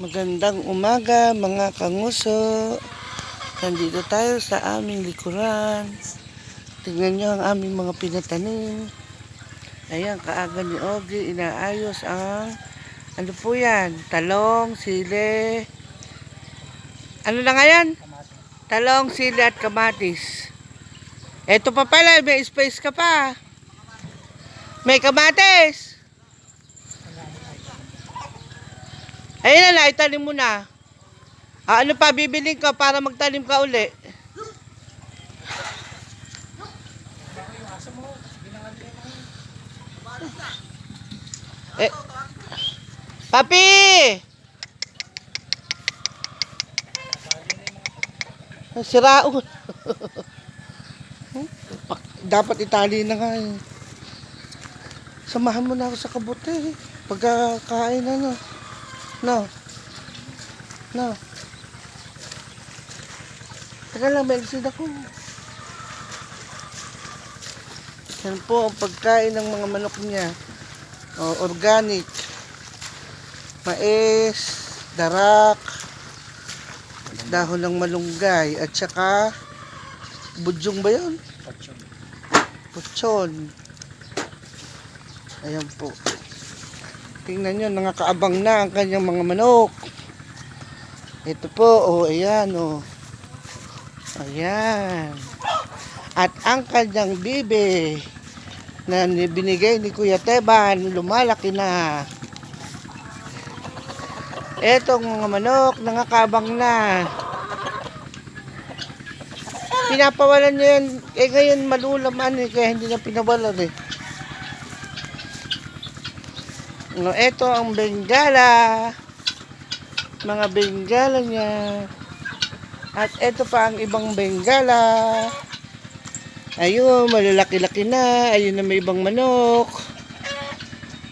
Magandang umaga mga kanguso. Nandito tayo sa aming likuran. Tingnan nyo ang aming mga pinatanim. Ayan, kaaga ni Ogie, inaayos ang ano po yan? Talong, sili. Ano na nga yan? Talong, sili at kamatis. Eto pa pala, may space ka pa. May kamatis. Ayun na, itanim mo na. Ah, ano pa, bibiling ka para magtanim ka uli. Eh, Papi! Pak- Dapat itali na nga eh. Samahan mo na ako sa kabuti. Pagkakain ano. No. No. Teka lang, may alisin ako. Yan po ang pagkain ng mga manok niya. O, organic. Mais, darak, dahon ng malunggay, at saka budyong ba yun? Putsyon. Ayan po. Tingnan nyo, nakakaabang na ang kanyang mga manok. Ito po, oh, ayan, oh. Ayan. At ang kanyang bibe na ni- binigay ni Kuya Teban, lumalaki na. Etong mga manok, nakakabang na. Pinapawalan niya yan. Eh ngayon malulaman eh, kaya hindi na pinawalan eh. No, eto ang bengala. Mga bengala niya. At eto pa ang ibang bengala. Ayun, malalaki-laki na. Ayun na may ibang manok.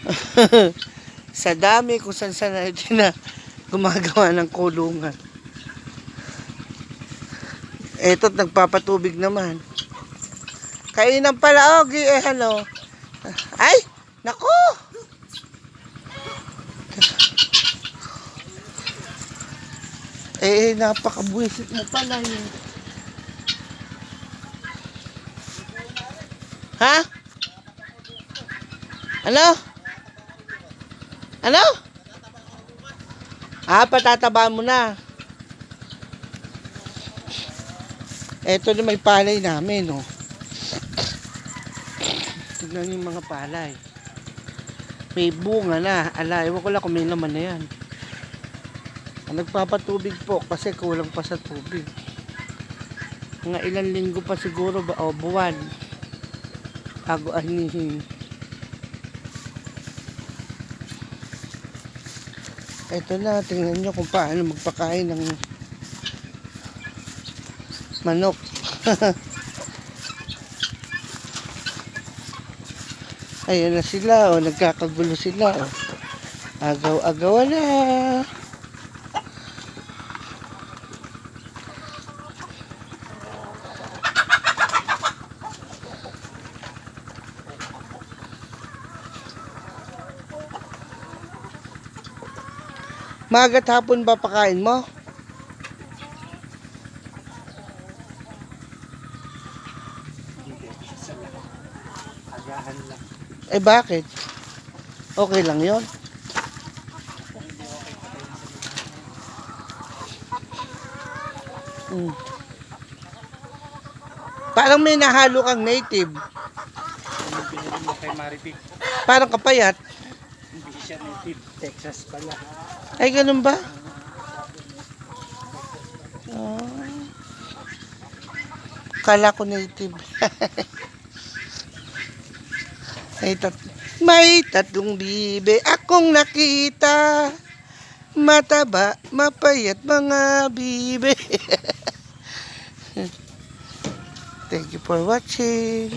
Sa dami kung saan saan na na gumagawa ng kulungan. Eto't nagpapatubig naman. Kainan pala, Ogie. Eh, ano? Ay! Naku! Eh, napakabuisit mo pala yun. Ha? Ano? Ano? Ah, patataba mo na. Eto na may palay namin, oh. Tignan yung mga palay. May bunga na. Ala, ewan ko lang kung may laman na yan. Nagpapatubig po kasi kulang pa sa tubig. Mga ilang linggo pa siguro ba, o buwan. Bago anihin. Ito na, tingnan nyo kung paano magpakain ng manok. Ayan na sila, o nagkakagulo sila. O. Agaw-agaw na. Magat hapon ba pakain mo? Eh bakit? Okay lang yon. Hmm. Parang may nahalo kang native. Maripic, Parang kapayat. Siya native. Texas pala. Ay, ganun ba? Oh. Kala ko native. may, tat may tatlong bibe akong nakita. Mataba, mapayat mga bibe. Thank you for watching.